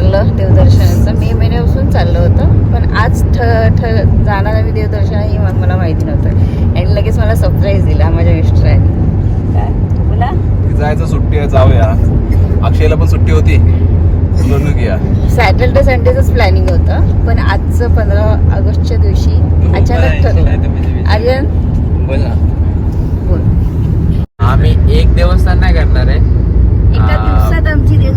ठरलं देवदर्शनाचं. मे महिन्यापासून चाललं होतं. पण आज ठ ठ जाणार आम्ही देवदर्शन हे मग मला माहिती नव्हतं. आणि लगेच मला सरप्राईज दिला माझ्या मिस्टरांनी. काय? बोला. जायचं सुट्टी आहे जाऊया. अक्षयला पण सुट्टी होती. या सॅटर्डे संडेचंच प्लॅनिंग होतं. पण आजचं पंधरा ऑगस्टच्या दिवशी अचानक ठरलं. आर्यन? बोल ना. बोल. आम्ही एक देवस्थान नाही करणार आहे एका आ, दिवसात आमची देव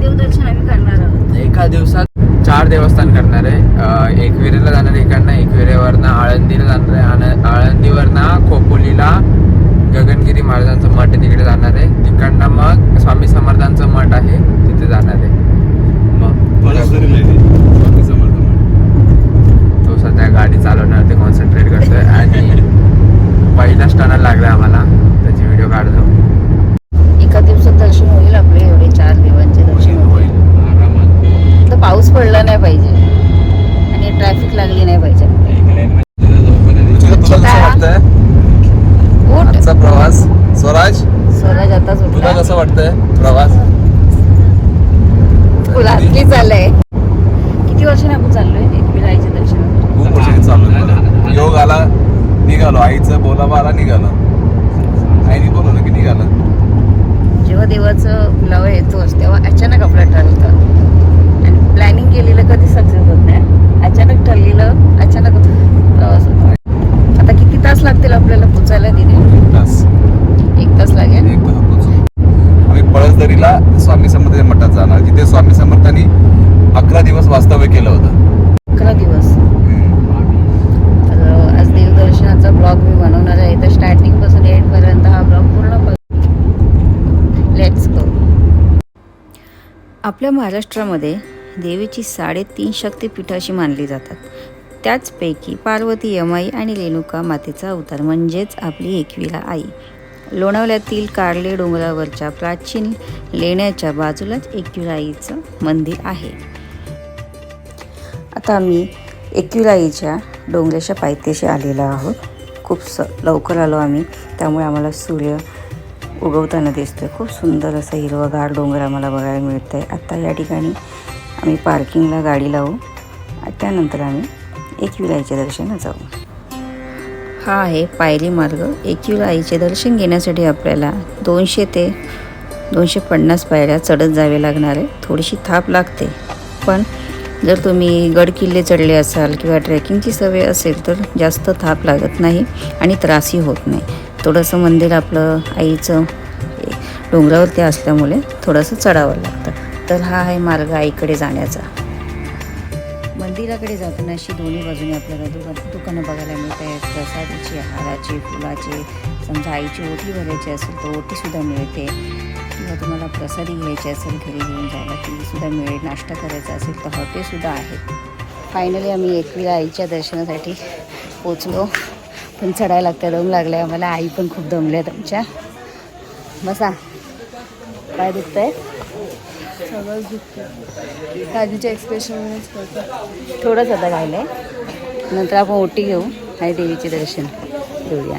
देवदर्शन आम्ही करणार आहोत एका दिवसात चार देवस्थान करणार आहे. एकविरेला जाणार इकडनं एकविरेवरनं आळंदीला जाणार आहे आण- आळंदीवरनं खोपोलीला गगनगिरी महाराजांचं मठ तिकडे जाणार आहे. तिकडनं मग स्वामी समर्थांचं मठ आहे तिथे जाणार आहे. मग तो सध्या गाडी चालवणार ते कॉन्सन्ट्रेट करतोय. आणि पहिला स्टनर लागला आम्हाला. त्याची व्हिडिओ काढतो एका दिवसात दर्शन होईल आपले एवढे चार देवांचे दर्शन होईल तर पाऊस पडला नाही पाहिजे. आणि ट्रॅफिक लागली नाही पाहिजे. आजचा प्रवास? स्वराज? स्वराज आताच तुला कसं वाटतंय प्रवास? फुलातली चाललंय. किती वर्षाने आपण चाललोय? एकविरा आईच्या दर्शनाला खूप वर्षांनी चालू आहे. योग आला निघालो. आईचं बोलावा आला निघालो. आईने बोलवलं की निघालं जेव्हा देवाचं फुलावा येतोच तेव्हा अचानक आपलं ठरतं आणि प्लॅनिंग केलेलं कधी सक्सेस होत नाही अचानक ठरलेलं अचानक प्रवास होतो आता किती लागतील आपल्याला पोचायला तिथे एक तास. एक तास लागेल. एक तास पोचू. आम्ही पळसदरीला स्वामी समर्थाच्या मठात जाणार. जिथे स्वामी समर्थांनी अकरा दिवस वास्तव्य केलं होतं. अकरा दिवस. तर आज देवदर्शनाचा ब्लॉग मी बनवणार आहे. तर स्टार्टिंगपासून एंड पर्यंत हा ब्लॉग पूर्ण लेट्स गो आपल्या महाराष्ट्रामध्ये देवीची साडेतीन शक्तिपीठं अशी मानली जातात. त्याचपैकी पार्वती यमाई आणि रेणुका मातेचा अवतार म्हणजेच आपली एकविरा आई. लोणावळ्यातील कार्ले डोंगरावरच्या प्राचीन लेण्याच्या बाजूलाच एकविराईचं मंदिर आहे. आता आम्ही एकविराईच्या डोंगराच्या पायथ्याशी आलेलो आहोत. खूप स लवकर आलो आम्ही. त्यामुळे आम्हाला सूर्य उगवताना दिसतोय. खूप सुंदर असं हिरवगार डोंगर आम्हाला बघायला मिळतं आहे आत्ता या ठिकाणी आम्ही पार्किंगला गाडी लावू. त्यानंतर आम्ही एकविराईच्या दर्शनाला जाऊ. हा आहे पायरी मार्ग. एकविराईचे दर्शन घेण्यासाठी आपल्याला दोनशे ते दोनशे पन्नास पायऱ्या चढत जावे लागणार आहे. थोडीशी थाप लागते. पण जर तुम्ही गड किल्ले चढले असाल किंवा ट्रेकिंगची सवय असेल तर जास्त थाप लागत नाही आणि त्रासही होत नाही. थोडंसं मंदिर आपलं आईचं डोंगरावरती असल्यामुळे थोडंसं चढावं लागतं. तर हा आहे मार्ग आईकडे जाण्याचा. मंदिराकडे जाताना अशी दोन्ही बाजूने आपल्याला दुकान दुकानं बघायला मिळत आहेत प्रसादाची हाराची फुलाची समजा आईची ओटी भरायची असेल तर ओटीसुद्धा मिळते. किंवा तुम्हाला प्रसादी घ्यायची असेल घरी घेऊन जायला तीसुद्धा मिळेल. नाश्ता करायचा असेल तर हॉटेलसुद्धा आहेत फायनली आम्ही एकवीला आईच्या दर्शनासाठी पोचलो. पण चढायला लागतं दम लागलाय आम्हाला. आई पण खूप दमल्या तुमच्या आमच्या. बसा. काय दुखतंय? सगळंच दुखतं काजीच्या एक्सप्रेशनच करतो थोडंच आता राहिलंय. नंतर आपण ओटी घेऊ आणि देवीचे दर्शन घेऊया.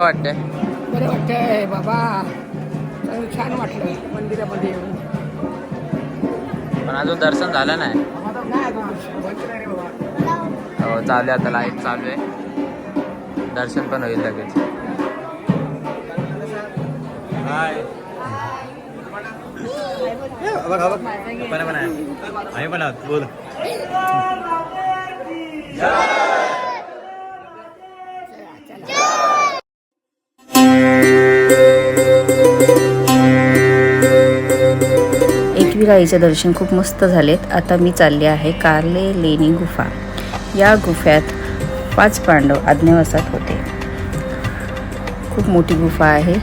वाटतंय. बरं वाटतंय बाबा. छान वाटलं मंदिरामध्ये येऊन. पण अजून दर्शन झालं नाही. हो चालू आहे आता लाइट चालू आहे. दर्शन पण होईल लगेच. आम्ही पण आहोत बोल. एकविराईचं दर्शन खूप मस्त झालेत. आता मी चालले आहे कार्ले लेणी गुफा. या गुफ्यात पाच पांडव आज्ञावासात होते. खूप मोठी गुफा आहे.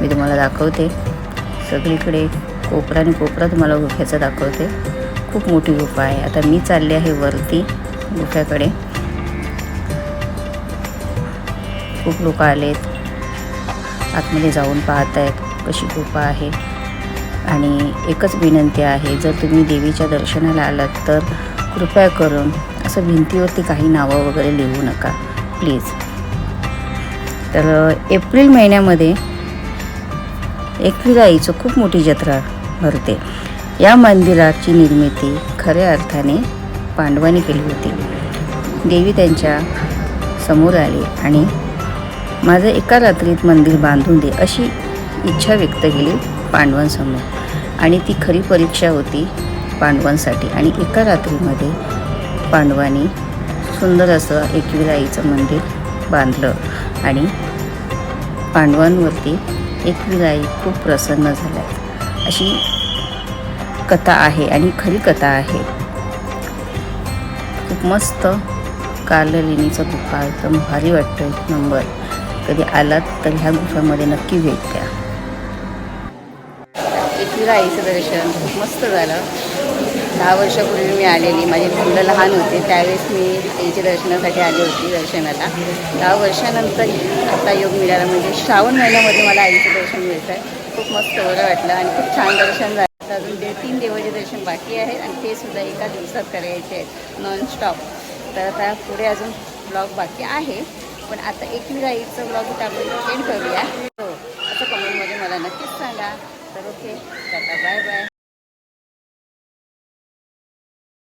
मी तुम्हाला दाखवते. सगळीकडे कोपरा आणि कोपरा तुम्हाला गुफ्याचा दाखवते. खूप मोठी गुफा आहे. आता मी चालले आहे वरती गुफ्याकडे खूप लोक आलेत. आतमध्ये जाऊन पाहत आहेत कशी गुफा आहे. आणि एकच विनंती आहे जर तुम्ही देवीच्या दर्शनाला आलात तर कृपया करून असं भिंतीवरती काही नावं वगैरे लिहू नका प्लीज. तर एप्रिल महिन्यामध्ये एकविराईचं खूप मोठी जत्रा भरते. या मंदिराची निर्मिती खऱ्या अर्थाने पांडवांनी केली होती. देवी त्यांच्यासमोर आली आणि माझं एका रात्रीत मंदिर बांधून दे अशी इच्छा व्यक्त केली पांडवांसमोर. आणि ती खरी परीक्षा होती पांडवांसाठी. आणि एका रात्रीमध्ये पांडवांनी सुंदर असं एकविराईचं मंदिर बांधलं आणि पांडवांवरती एकविराई खूप प्रसन्न झाल्या. अशी कथा आहे आणि खरी कथा आहे. खूप मस्त कार्ललिनीचा गुफा एकदम भारी वाटतं एक नंबर. कधी आलात तर ह्या गुफामध्ये नक्की भेट द्या. झालं आईचं दर्शन खूप मस्त झालं. दहा वर्षापूर्वी मी आलेली. माझी मुलं लहान होते. त्यावेळेस मी आईच्या दर्शनासाठी आली होती दर्शनाला. दहा वर्षानंतर आता योग मिळाला. म्हणजे श्रावण महिन्यामध्ये मला आईचं दर्शन मिळतं आहे खूप मस्त बरं वाटलं आणि खूप छान दर्शन झालं. अजून दे तीन देवाचे दर्शन बाकी आहेत आणि ते सुद्धा एका दिवसात करायचे आहेत. नॉनस्टॉप तर आता पुढे अजून ब्लॉग बाकी आहे. पण आता एकविरा आईचं ब्लॉग आपण एंड करूया. हो. असं कमेंटमध्ये मला नक्कीच सांगा. Okay. Kata bye-bye.